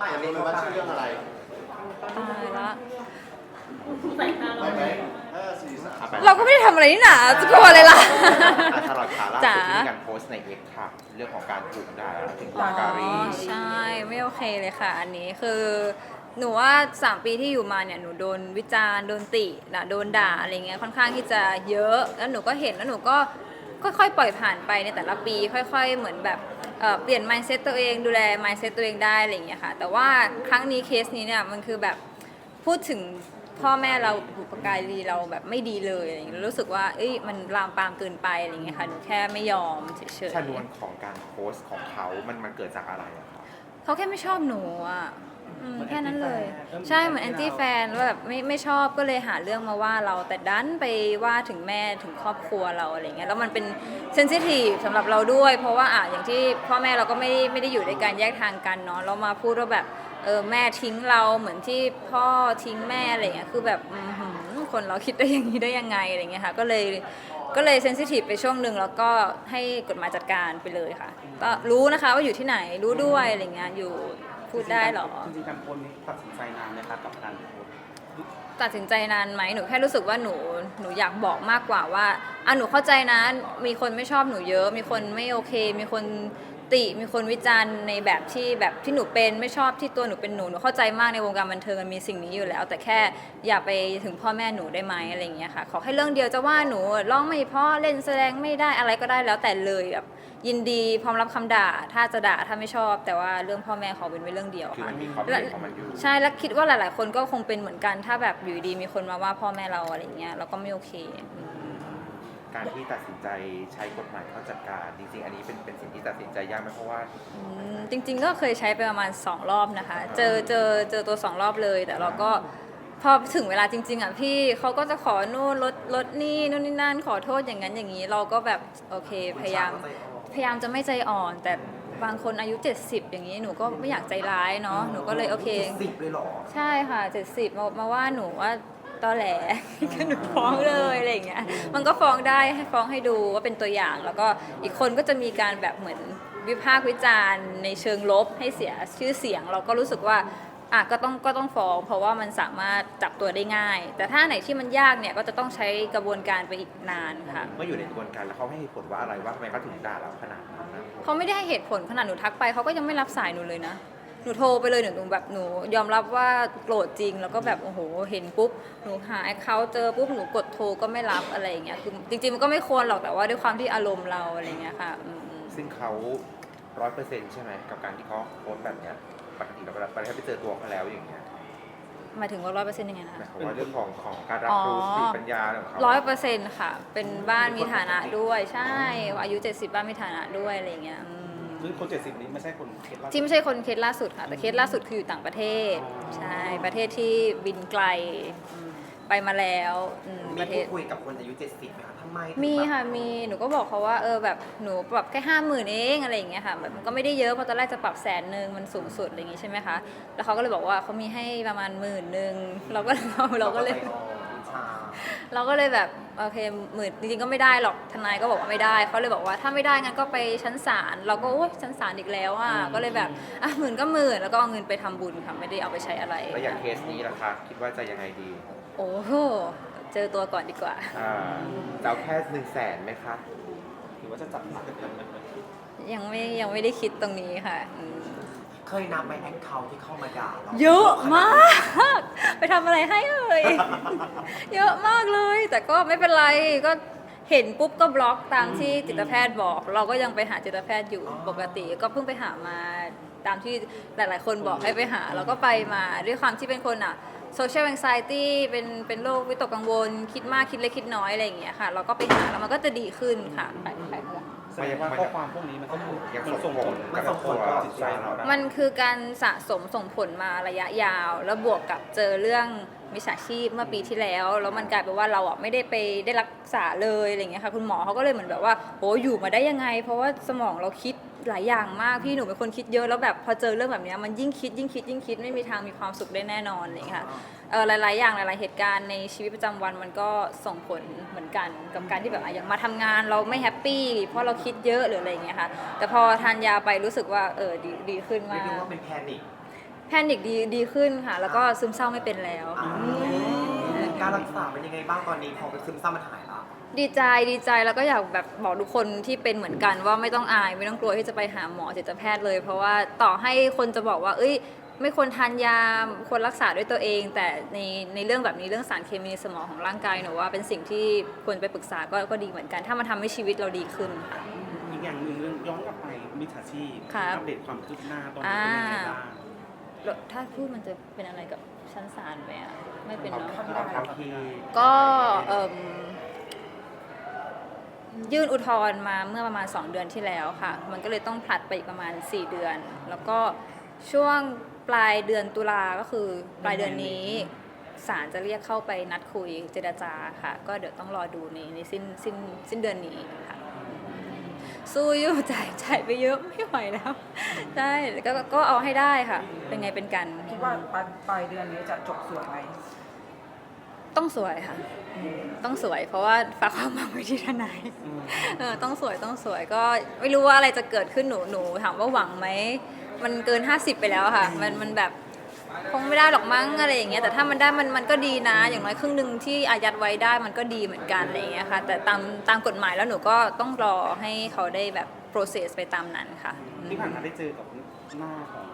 วันนี้ว่าชื่อเรื่องอะไรตายละไปไหมห้าสี่สามเราก็ไม่ได้ทำอะไรนี่หนาจะกลัวอะไรล่ะอาชาลอดขาล่าจ๋าสุดที่มีการโพสต์ในเอ็กค่ะ เรื่องของการถูกด่าถึงอ๋ตาอการีใช่ไม่โอเคเลยค่ะ อันนี้คือหนูว่า 3 ปีที่อยู่มาเนี่ยหนูโดนวิจารณ์โดนตินะโดนด่าอะไรเงี้ยค่อนข้างที่จะเยอะ แล้วหนูก็เห็นแล้วหนูก็ค่อยๆ ปล่อยผ่านไปในแต่ละปี ค่อย ๆ เหมือนแบบ เอ่อเปลี่ยน mindset ตัวเองดูแล mindset ตัวเองได้อะไรเงี้ยค่ะ แต่ว่าครั้งนี้เคสนี้เนี่ยมันคือแบบพูดถึงพ่อแม่เราบุปการีเราแบบไม่ดีเลยอะไรเงี้ยรู้สึกว่าเอ้ยมันลามปามเกินไปอะไรเงี้ยค่ะหนูแค่ไม่ยอมเฉยๆชนวนของการโพสต์ของเขามันมันเกิดจากอะไรอะครับเขาแค่ไม่ชอบหนูอะ อืมเหมือนแค่นั้นเลย anti-fan ใช่เหมือนแอนตี้แฟนแล้วแบบไม่ไม่ชอบก็เลยหาเรื่องมาว่าเราแต่ดันไปว่าถึงแม่ถึงครอบครัวเราอะไรเงี้ยแล้วมันเป็นเซนซิทีฟสำหรับเราด้วย เพราะว่าอะอย่างที่พ่อแม่เราก็ไม่ได้ไม่ได้อยู่ในการแยกทางกันเนาะเรามาพูดว่าแบบเออแม่ทิ้งเราเหมือนที่พ่อทิ้งแม่อะไรเงี้ยคือแบบอื้อหือคนเราคิดได้อย่างนี้ได้ยังไงอะไรเงี้ยค่ะก็เลยก็เลยเซนซิทีฟไปช่วงหนึ่งแล้วก็ให้กฎหมายจัดการไปเลยค่ะก็รู้นะคะว่าอยู่ที่ไหนรู้ด้วยอะไรเงี้ยอยู่ พูดได้เหรอ จริงๆการโพสต์นี้ตัดสินใจนานไหมคะกับการโพสต์ตัดสินใจนานไหมหนูแค่รู้สึกว่าหนูหนูอยากบอกมากกว่าว่าอะหนูเข้าใจนะมีคนไม่ชอบหนูเยอะ มีคนไม่โอเค มีคน ติมีคนวิจารณ์ในแบบที่แบบที่หนูเป็นไม่ชอบที่ตัวหนูเป็นหนูหนูเข้าใจมากในวงการบันเทิงมันมีสิ่งนี้อยู่แล้ว แต่แค่อย่าไปถึงพ่อแม่หนูได้ไหมอะไรอย่างเงี้ยค่ะ ขอแค่เรื่องเดียวจะว่าหนูร้องไม่เพราะเล่นแสดงไม่ได้อะไรก็ได้แล้วแต่เลยแบบยินดีพร้อมรับคำด่า ถ้าจะด่าถ้าไม่ชอบ แต่ว่าเรื่องพ่อแม่ขอเป็นไว้เรื่องเดียวคือค่ะมันมีความเห็นของมันอยู่ใช่แล้วคิดว่าหลาย ๆ คนก็คงเป็นเหมือนกันถ้าแบบอยู่ดีมีคนมาว่าพ่อแม่เราอะไรเงี้ยเราก็ไม่โอเคอืม การที่ตัดสินใจใช้กฎหมายเข้าจัดการจริงๆ อันนี้เป็นเป็นสิ่งที่ตัดสินใจยากไหมเพราะว่า อืมจริงๆก็เคยใช้ไปประมาณ 2 รอบนะคะ เจอเจอเจอตัว 2 รอบเลย แต่เราก็พอถึงเวลาจริง ๆอะพี่เขาก็จะขอนู่นลดลดนี่นู่นนี่นั่นขอโทษอย่างนั้นอย่างนี้ เราก็แบบโอเคพยายามพยายามจะไม่ใจอ่อน แต่บางคนอายุ 70 อย่างนี้หนูก็ไม่อยากใจร้ายเนาะหนูก็เลยโอเค สิบเลยเหรอ ใช่ค่ะ 70มามาว่าหนูว่า ตอแหลก็หนูฟ้องเลยอะไรอย่างเงี้ยมันก็ฟ้องได้ให้ฟ้องให้ดูว่าเป็นตัวอย่าง แล้วก็อีกคนก็จะมีการแบบเหมือนวิพากษ์วิจารณ์ในเชิงลบให้เสียชื่อเสียง เราก็รู้สึกว่าอะก็ต้องก็ต้องฟ้อง เพราะว่ามันสามารถจับตัวได้ง่าย แต่ถ้าไหนที่มันยากเนี่ยก็จะต้องใช้กระบวนการไปอีกนานค่ะ เมื่ออยู่ในกระบวนการแล้วเขาให้เหตุผลว่าอะไรว่าทำไมเขาถึงด่าเราขนาดนั้นนะเขาไม่ได้ให้เหตุผลขนาดหนูทักไปเขาก็ยังไม่รับสายหนูเลยนะห นูโทรไปเลยหนูแบบหนู ยอมรับว่าโกรธจริงแล้วก็แบบโอ้โหเห็นปุ๊บหนูหาเขาเจอปุ๊บหนูกดโทรก็ไม่รับอะไรอย่างเงี้ยคือจริงๆมันก็ไม่ควรหรอกแต่ว่าด้วยความที่อารมณ์เราอะไรอย่างเงี้ยค่ะอืมอืมซึ่งเขาร้อยเปอร์เซ็นต์ใช่ไหมกับการที่เขาโพสต์แบบเนี้ยปกติเราเวลาไปเจอตัวเขาแล้วอย่างเงี้ยหมายถึงว่าร้อยเปอร์เซ็นต์ยังไงนะหมายความว่าเรื่องของของการรับรู้อ๋อสติปัญญาของเขา ร้อยเปอร์เซ็นต์ค่ะ เป็นบ้านมีฐานะด้วย ใช่ อายุ70บ้านมีฐานะด้วยอะไรอย่างเงี้ยอืม ซึ่งคนเจ็ดสิบนี้ไม่ใช่คนเคสล่าสุด ที่ไม่ใช่คนเคสล่าสุดค่ะ แต่เคสล่าสุดคืออยู่ต่างประเทศใช่ประเทศที่บินไกลอืมไปมาแล้วอืมมีประเทพูศดคุยกับคนอายุเจ็ดสิบไหมคะทำไมถึงมีแบบค่ะมีหนูก็บอกเขาว่าเออแบบหนูปรับแค่ห้าหมื่นเองอะไรอย่างเงี้ยค่ะแบบมันก็ไม่ได้เยอะเพราะตอนแรกจะปรับแสนหนึ่งมันสูงสุดอะไรอย่างงี้ใช่ไหมคะแล้วเขาก็เลยบอกว่าเขามีให้ประมาณหมื่นหนึ่งเราก็ เราก็เลย ใจอ่อนอิจฉาเราก็เลยแบบ โอเคหมื่นจริงๆก็ไม่ได้หรอกทนายก็บอกว่าไม่ได้เขาเลยบอกว่าถ้าไม่ได้งั้นก็ไปชั้นศาลเราก็โอ๊ยชั้นศาลอีกแล้วอะก็เลยแบบอะหมื่นก็หมื่นแล้วก็เอาเงินไปทำบุญค่ะไม่ได้เอาไปใช้อะไรแล้วอย่างเคสนี้ล่ะคะคิดว่าจะยังไงดีโอ้โหเจอตัวก่อนดีกว่า อ่าจะเอาแค่หนึ่งแสนไหมคะหรือว่าจะจับหนักยังไม่ยังไม่ได้คิดตรงนี้ค่ะอืมเคยนับไหมแอคเคาท์ที่เข้ามาด่าเราเยอะมากไป ทำอะไรให้เอ่ยเยอะมากเลย แต่ก็ไม่เป็นไรก็เห็นปุ๊บก็บล็อกตามที่จิตแพทย์บอก เราก็ยังไปหาจิตแพทย์อยู่ปกติ ก็เพิ่งไปหามาตามที่หลาย ๆ คนบอกให้ไปหา เราก็ไปมาด้วยความที่เป็นคนอะ social anxiety เป็นเป็นโรควิตกกังวล คิดมากคิดเล็กคิดน้อยอะไรอย่างเงี้ยค่ะ เราก็ไปหาแล้วมันก็จะดีขึ้นค่ะไปไปไป แสดงว่าข้อความพวกนี้มันก็คือยังมันส่ส่งงผผลลกับตัวจิตใจเราได้มันคือการสะสมส่งผลมาระยะยาว แล้วบวกกับเจอเรื่องมิจฉาชีพเมื่อปีที่แล้ว แล้วมันกลายเป็นว่าเราอะไม่ได้ไปได้รักษาเลยอะไรอย่างเงี้ยค่ะคุณหมอเขาก็เลยเหมือนแบบว่าโอ้อยู่มาได้ยังไง เพราะว่าสมองเราคิด หลายอย่างมากพี่หนูเป็นคนคิดเยอะแล้วแบบพอเจอเรื่องแบบเนี้ยมันยิ่งคิดยิ่งคิดยิ่งคิดไม่มีทางมีความสุขได้แน่นอนอะไรอย่างเลยค่ะเออหลาย ๆ อย่างหลาย ๆ เหตุการณ์ในชีวิตประจำวันมันก็ส่งผลเหมือนกันกับการที่แบบอะอย่างมาทำงานเราไม่แฮปปี้เพราะเราคิดเยอะหรืออะไรอย่างเงี้ยค่ะแต่พอทานยาไปรู้สึกว่าเออดีดีขึ้นเรีมายกได้กว่าเป็นแพนิค แพนิคดีดีขึ้นค่ะ แล้วก็ซึมเศร้าไม่เป็นแล้ว การรักษาเป็นยังไงบ้างตอนนี้พอเป็นซึมเศร้ามันหายแล้ว ดีใจดีใจแล้วก็อยากแบบบอกทุกคนที่เป็นเหมือนกันว่าไม่ต้องอายไม่ต้องกลัวที่จะไปหาหมอจิตแพทย์เลย เพราะว่าต่อให้คนจะบอกว่า เอ้ย ไม่ควรทานยาควรรักษาด้วยตัวเอง แต่ในในเรื่องแบบนี้เรื่องสารเคมีในสมองของร่างกายหนูว่าเป็นสิ่งที่ควรไปปรึกษาก็ก็ดีเหมือนกัน ถ้ามันทำให้ชีวิตเราดีขึ้นค่ะ อีกอย่างหนึ่งเรื่องย้อนกลับไปมิจฉาชีพครับอัปเดตความคืบหน้าตอนนี้เป็นยังไงบ้าง แล้วถ้าพูดมันจะเป็นอะไรกับชั้นศาลไหมอะ ไม่เป็นเนาะโอเคก็เอิ่มยื่นอุทธรณ์มาเมื่อประมาณ 2 เดือนที่แล้วค่ะ มันก็เลยต้องผลัดไปอีกประมาณ 4 เดือน แล้วก็ช่วงปลายเดือนตุลาก็คือปลายเดือนนี้ศาลจะเรียกเข้าไปนัดคุยเจรจาค่ะ ก็เดี๋ยวต้องรอดูในในสิ้นสิ้นสิ้นเดือนนี้ค่ะ สู้อยู่จ่ายจ่ายไปเยอะไม่ไหวแล้วใช่ก็ก็เอาให้ได้ค่ะ เป็นไงเป็นกันคิ ดว่าปลายปลายเดือนนี้จะจบสวยไหมต้องสวยค่ะ ต้องสวยเพราะว่าฝากความหวังไว้ที่ทนายอืมเออต้องสวยต้องสวยก็ไม่รู้ว่าอะไรจะเกิดขึ้นหนูหนูถามว่าหวังไหมมันเกิน 50 ไปแล้วค่ะ มันมันแบบคงไม่ได้หรอกมั้งอะไรอย่างเงี้ยแต่ถ้ามันได้มันมันก็ดีนะ อย่างน้อยครึ่งหนึ่งที่อายัดไว้ได้มันก็ดีเหมือนกันอะไรอย่างเงี้ยค่ะ แต่ตามตามกฎหมายแล้วหนูก็ต้องรอให้เขาได้แบบ process ไปตามนั้นค่ะ ที่ผ่านมาได้เจอกับหน้าของ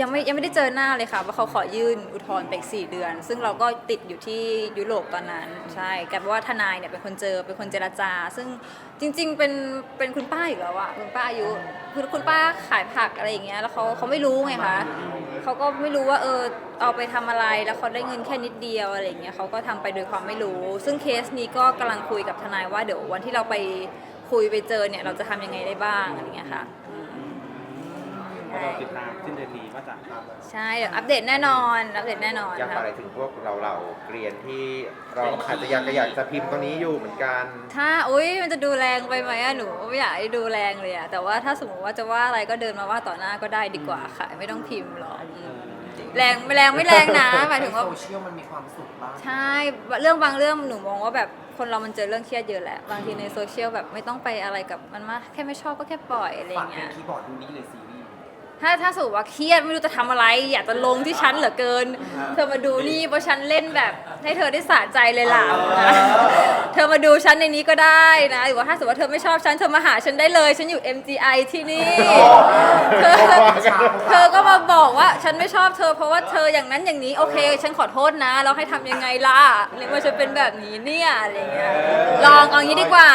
ยังไม่ยังไม่ได้เจอหน้าเลยค่ะว่าเขาขอยื่นอุทธรณ์ไปอีกสี่เดือน ซึ่งเราก็ติดอยู่ที่ยุโรปตอนนั้นใช่กลายเป็นว่าทนายเนี่ยเป็นคนเจอเป็นคนเจรจา ซึ่งจริง ๆ เป็นเป็นคุณป้าอีกแล้วอะคุณป้าอายุคือคุณป้าขายผักอะไรอย่างเงี้ยแล้วเขาเขาไม่รู้ไงคะเขาก็ไม่รู้ว่าเออเอาไปทำอะไรแล้วเขาได้เงินแค่นิดเดียวอะไรอย่างเงี้ยเขาก็ทำไปโดยความไม่รู้ ซึ่งเคสนี้ก็กำลังคุยกับทนายว่าเดี๋ยววันที่เราไปคุยไปเจอเนี่ยเราจะทำยังไงได้บ้างอะไรอย่างเงี้ยค่ะ ก็เราติดตามสิ้นเดือนนี้ว่าจะใช่เดี๋ยวอัปเดตแน่นอนอัปเดตแน่นอนอยากฝากค่ะอะไรถึงพวกเราเราๆเกรียนที่เราอาจจะอยากจะอยากจะพิมพ์ตรงนี้อยู่เหมือนกันถ้าอุ้ยมันจะดูแรงไปไหมอะหนูไม่อยากให้ดูแรงเลยอะแต่ว่าถ้าสมมติว่าจะว่าอะไรก็เดินมาว่าต่อหน้าก็ได้ดีกว่าค่ะ ไม่ต้องพิมพ์หรอกอืมแรงไม่แรงไม่แรงนะหมายถึงว่า โซเชียลมันมีความสุขบ้าง ใช่เรื่องบางเรื่องหนูมองว่าแบบคนเรามันเจอเรื่องเครียดเยอะแหละบางทีในโซเชียลแบบไม่ต้องไปอะไรกับมันมากแค่ไม่ชอบก็แค่ปล่อยอะไรอฝากย่างเป็เงี้นยคีย์บอร์ดดูนี้เลยซีรีส์ ถ้าถ้าสมมติว่าเครียดไม่รู้จะทำอะไร อยากจะลงที่ฉันเหลือเกิน เธอมาดูนี่เพราะฉันเล่นแบบให้เธอได้สะใจเลยล่ะนะเธอมาดูฉันในนี้ก็ได้นะหรือว่าถ้าสมมติว่าเธอไม่ชอบฉันเธอมาหาฉันได้เลย ฉันอยู่ MGI ที่นี่เธอเธอก็มาบอกว่าฉันไม่ชอบเธอเพราะว่าเธออย่างนั้นอย่างนี้โอเค ฉันขอโทษนะแล้วให้ทำยังไงล่ะเรียกว่าฉันเป็นแบบนี้เนี่ยอะไรเงี้ยลองเอางี้ดีกว่า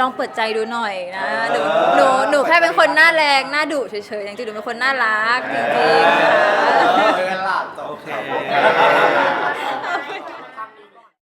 ลองเปิดใจดูหน่อยนะหนูหนูหนูแค่เป็นคนหน้าแรงหน้าดุเฉยๆอย่างจริงๆหนูเป็นคนน่ารักจริงๆนะคะเวลาจบโอเค